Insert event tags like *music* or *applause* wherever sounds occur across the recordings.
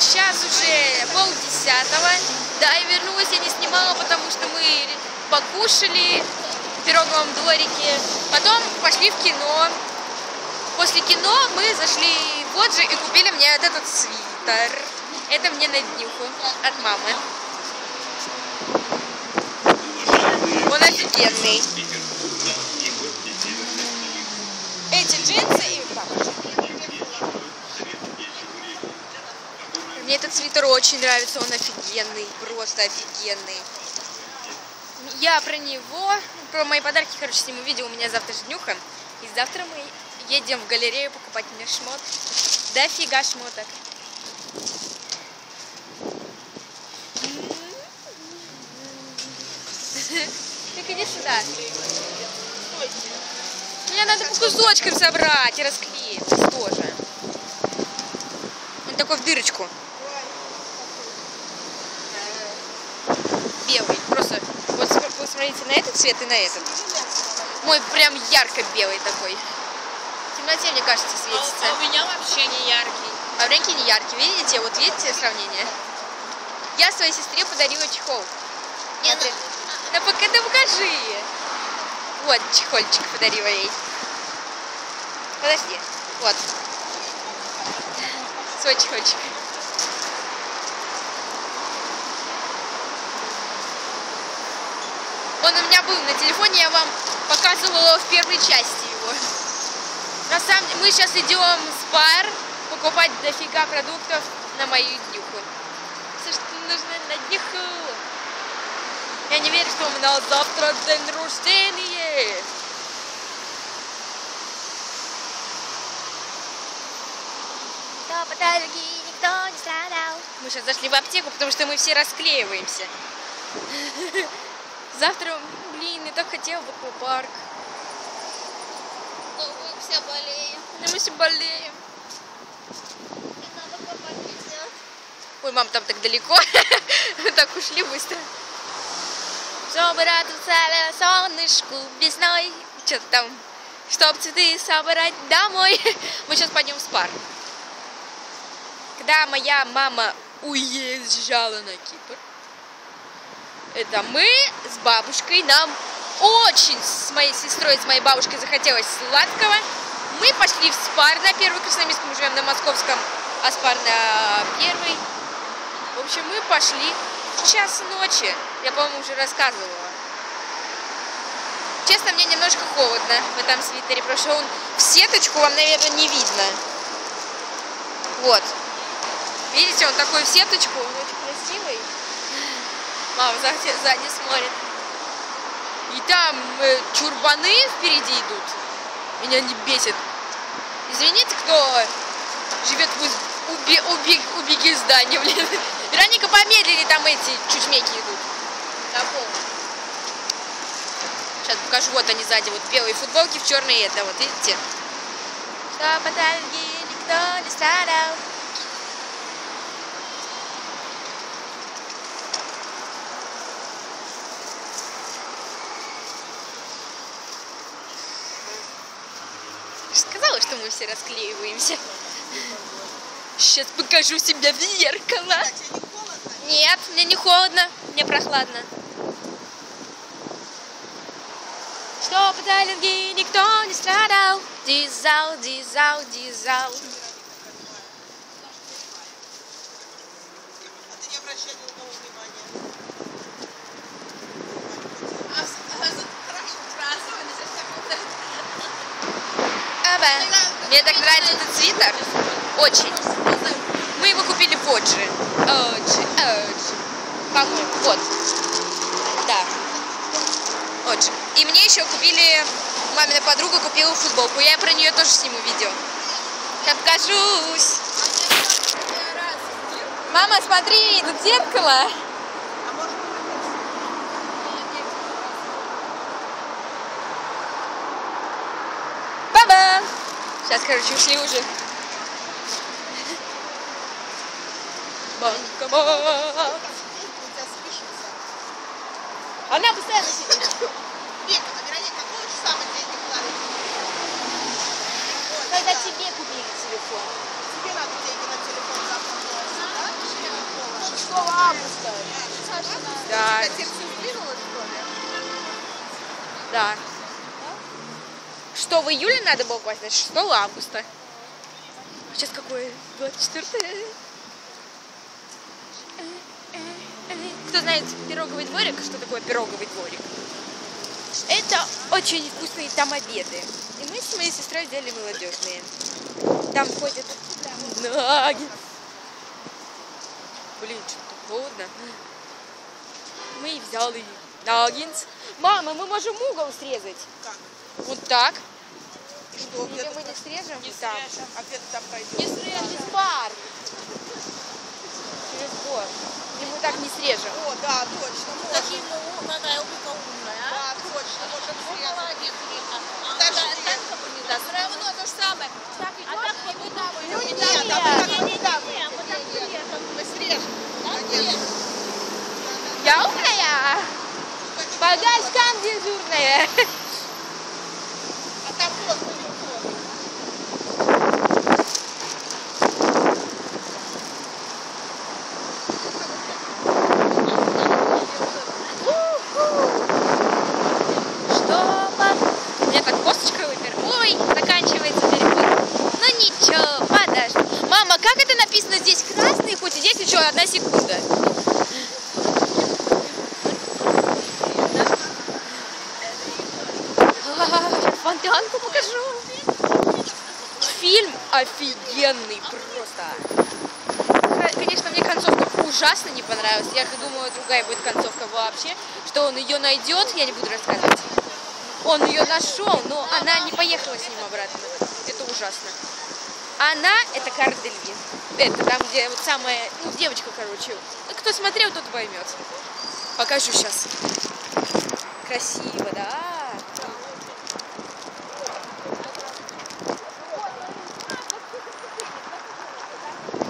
сейчас уже полдесятого. Да, и вернулась я не снимала, потому что мы покушали в пироговом дворике. Потом пошли в кино. После кино мы зашли в Оджи и купили мне вот этот свитер. Это мне на днюху от мамы. Он офигенный. Эти джинсы и тапочки. Мне этот свитер очень нравится, он офигенный, просто офигенный. Я про него, про мои подарки, короче, сниму видео, у меня завтра же днюха. И завтра мы едем в галерею покупать мне шмот. Дофига шмоток. Так иди сюда. Мне надо по кусочкам собрать и расклеить тоже. Он такой в дырочку. Белый. Просто вот посмотрите на этот цвет и на этот. Мой прям ярко белый такой. В темноте, мне кажется, светится. А у меня вообще не яркий. А Вренки не яркий. Видите? Вот видите сравнение? Я своей сестре подарила чехол. Нет. Да пока да покажи. Вот, чехольчик подарила ей. Подожди. Вот. Свой чехольчик. Он у меня был на телефоне, я вам показывала в первой части его. На самом деле, мы сейчас идем в бар покупать дофига продуктов на мою днюху. Все, что нужно на днюху. Я не верю, что у меня завтра день рождения. Кто подожги, никто не страдал. Мы сейчас зашли в аптеку, потому что мы все расклеиваемся. *laughs* Завтра, блин, я так хотела в аквапарк. Но мы все болеем. Но мы все болеем. Ой, мам, там так далеко. *laughs* Так ушли быстро. Чтобы радоваться солнышку весной. Что-то там. Чтоб цветы собрать домой. *laughs* Мы сейчас пойдем в спар. Когда моя мама уезжала на Кипр, это мы с бабушкой, нам очень с моей сестрой, с моей бабушкой захотелось сладкого. Мы пошли в спар на первый Красноармейский, мы живем на Московском, а спар на первый. В общем, мы пошли в час ночи. Я, по-моему, уже рассказывала. Честно, мне немножко холодно в этом свитере, потому что он в сеточку вам, наверное, не видно. Вот. Видите, он такой в сеточку. Мама сзади, сзади смотрит. И там э, чурбаны впереди идут. Меня не бесит. Извините, кто живет в Уби, Уби, Убегиздане, блин. *laughs* Вероника, помедленнее там эти чучмеки идут. Пол. Сейчас покажу, вот они сзади, вот белые футболки в черные это, вот видите? Что подальги никто не страдал. Я же Сказала, что мы все расклеиваемся. Сейчас покажу себя в зеркало. Нет, мне не холодно, мне прохладно. Что по Таллинге никто не страдал. Дизал, дизал, дизал. Это Мне так нравится этот свитер. Очень. Мы его купили в Оджи. Оджи, Оджи. По-моему, вот. Да. Оджи. И мне еще купили, мамина подруга купила футболку. Я про нее тоже сниму видео. Сейчас покажусь. Мама, смотри, тут зеркало. Сейчас, короче, ушли уже. Банкомат. Она постоянно сидит. Века, набирай, какого часа мы деньги вкладываем? Когда да. тебе купили телефон. Тебе надо деньги на телефон завтра бросить, да? августа. Да, Кстати, все сдвинулось, что ли? да. Что, в июле надо было класть? Значит, 6 августа. Сейчас какое? 24 Кто знает пироговый дворик? Что такое пироговый дворик? Это очень вкусные там обеды. И мы с моей сестрой взяли молодежные. Там ходят ноги. Блин, что-то холодно. Мы взяли наггинс. Мама, мы можем угол срезать. Как? Вот так. Что, Или мы не срежем Не там. срежем. А где-то там пройдем. Не срежем. Через парк. Через двор. И мы так не срежем. О, да, точно. Какие мы ум- какая Ольга умная, а? Да, точно, можем Ну, срезать. молодец, Рика. А Подожди. да, так как бы не даст. Все равно то же самое. Так А идешь, и мы там Ну идем. нет, а мы так Не, вот не, туда не, не, мы так приедем. Мы срежем. Так Конечно. Я умная. Багажкам дежурная. А там вот телефон. Что, пап? У меня так косточка выпер. Ой, заканчивается переход. Ну ничего, подожди. Мама, как это написано здесь красный, хоть и здесь еще одна секунда? Сейчас фонтанку покажу. Фильм офигенный просто. Х- Конечно, мне концовка ужасно не понравилась. Я думаю, другая будет концовка вообще, что он ее найдет, я не буду рассказывать. Он ее нашел, но она не поехала с ним обратно. Это ужасно. Она, это Кардельви. Это там, где вот самая, ну, девочка, короче. Кто смотрел, тот поймет. Покажу сейчас. Красиво, да.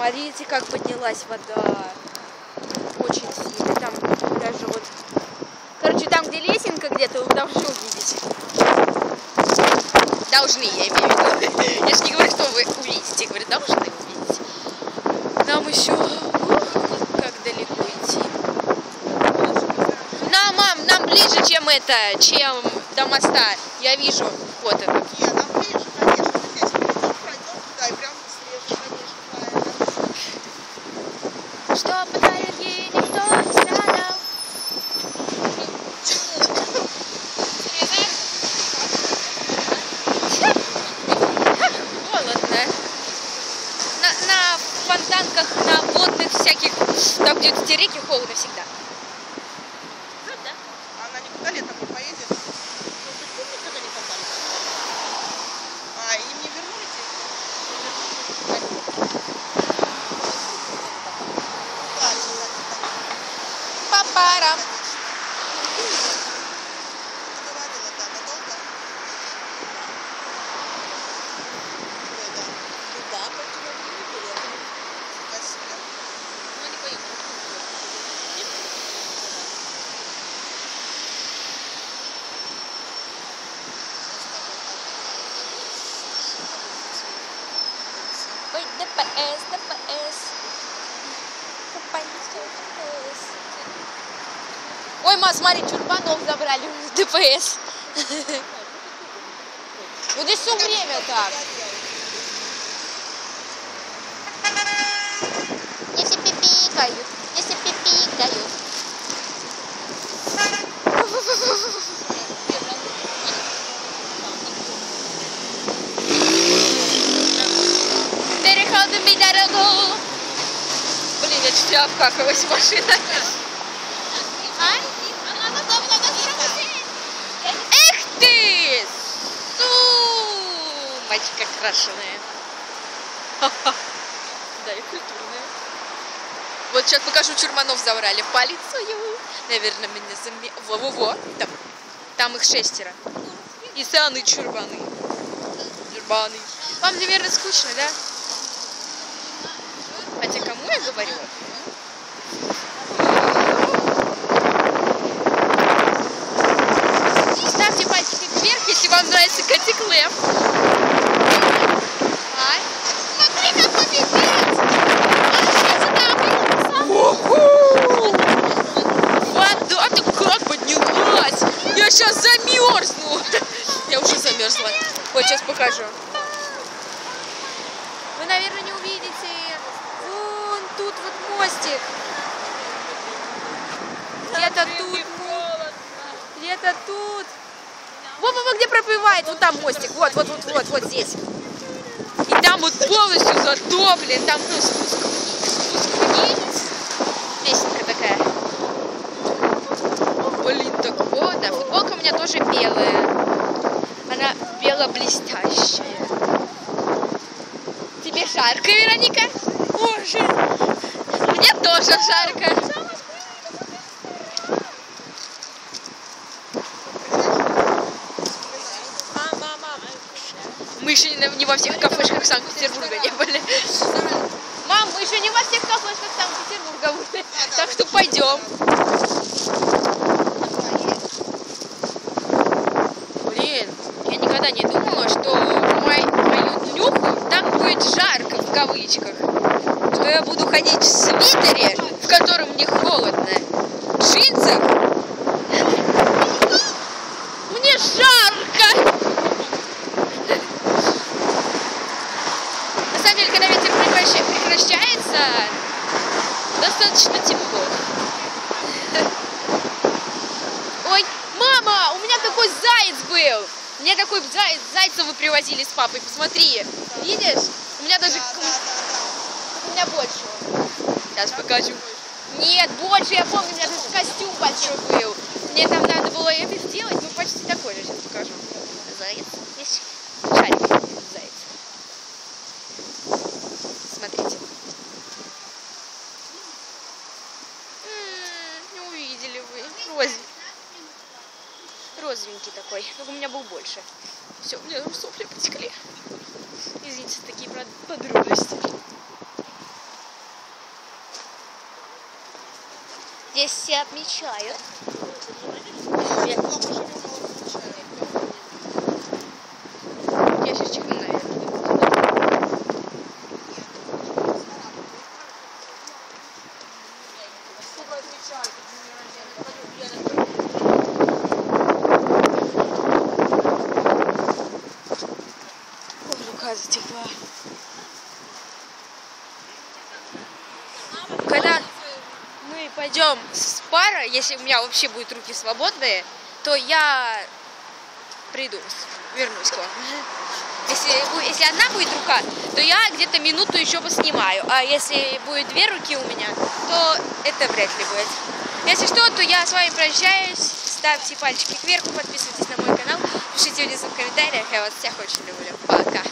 Смотрите, как поднялась вода. Очень сильно. Там даже вот... Короче, там, где лесенка где-то, вы должны увидеть. Должны, я имею в виду. *laughs* Я же не говорю, что вы увидите. Я говорю, должны увидеть. Нам еще... Как далеко идти. На, мам, нам ближе, чем это, чем до моста. Я вижу. Вот это. Нет, нам ближе, конечно. Мы здесь пройдем, пройдем туда и прям срежем, конечно, правильно. Что подарки никто не страдал. Холодно. На, на фонтанках, на водных всяких, там где эти реки холодно всегда. А она никуда летом не поедет? А, им не вернули деньги? Ладно, ладно, Папара. Ой, ДПС, ДПС. Компанейский ДПС. Ой, ма, смотри, чурбанов забрали в ДПС. Вот здесь все время так. Если пипикают, если пипикают. Не обкакалась машина. А? Эх ты! Сумочка крашеная. *laughs* Да, и культурная. Вот сейчас покажу, чурманов забрали полицию. Наверное, меня заме... Во-во-во. Там, там их шестеро. И саны чурбаны. Чурбаны. Вам, наверное, скучно, да? Хотя кому я говорю? плыв. Так. Смотри, как он летит. Он еще сюда вылился. Вода-то как поднялась. Я сейчас замерзну. Я уже замерзла. Вот сейчас покажу. Вы, наверное, не увидите. Вон тут вот мостик. Где-то тут. Где-то тут. Во, во, во, где проплывает. Вот там мостик. Вот, вот, вот, вот, вот здесь. И там вот полностью затоплен. Там ну, спуск, спуск вниз. Лесенка такая. Блин, так вот, да. Футболка у меня тоже белая. Она бело-блестящая. Тебе жарко, Вероника? Боже. Мне тоже жарко. Мы еще не, на- не во всех кафешках Санкт-Петербурга не были. Мам, мы еще не во всех кафешках Санкт-Петербурга были. Так что пойдем. Блин, я никогда не думала, что мой, мою днюху так будет жарко в кавычках. Что я буду ходить в свитере, в котором мне холодно, в джинсах. Мне жарко! На самом деле, когда ветер прекраща- прекращается, достаточно тепло. Ой, мама, у меня такой заяц был. Мне такой заяц, зайца вы привозили с папой, посмотри. Видишь? У меня даже... У меня больше. Сейчас покажу. Нет, больше, я помню, у меня даже костюм большой был. Мне там надо было это сделать, ну почти такой же. Сейчас покажу. Заяц. Здесь шарик заяц. Смотрите. М, Не увидели вы. Рози. Розовенький такой. Только у меня был больше. Все, у меня сопли потекли. Извините такие подробности. Здесь все отмечают. Я сейчас чихну, наверное. Ой, рука затекла. Когда мы с пара, если у меня вообще будут руки свободные, то я приду, вернусь к вам. Если, если одна будет рука, то я где-то минуту еще поснимаю. А если будет две руки у меня, то это вряд ли будет. Если что, то я с вами прощаюсь. Ставьте пальчики кверху, подписывайтесь на мой канал, пишите внизу в комментариях. Я вас всех очень люблю. Пока.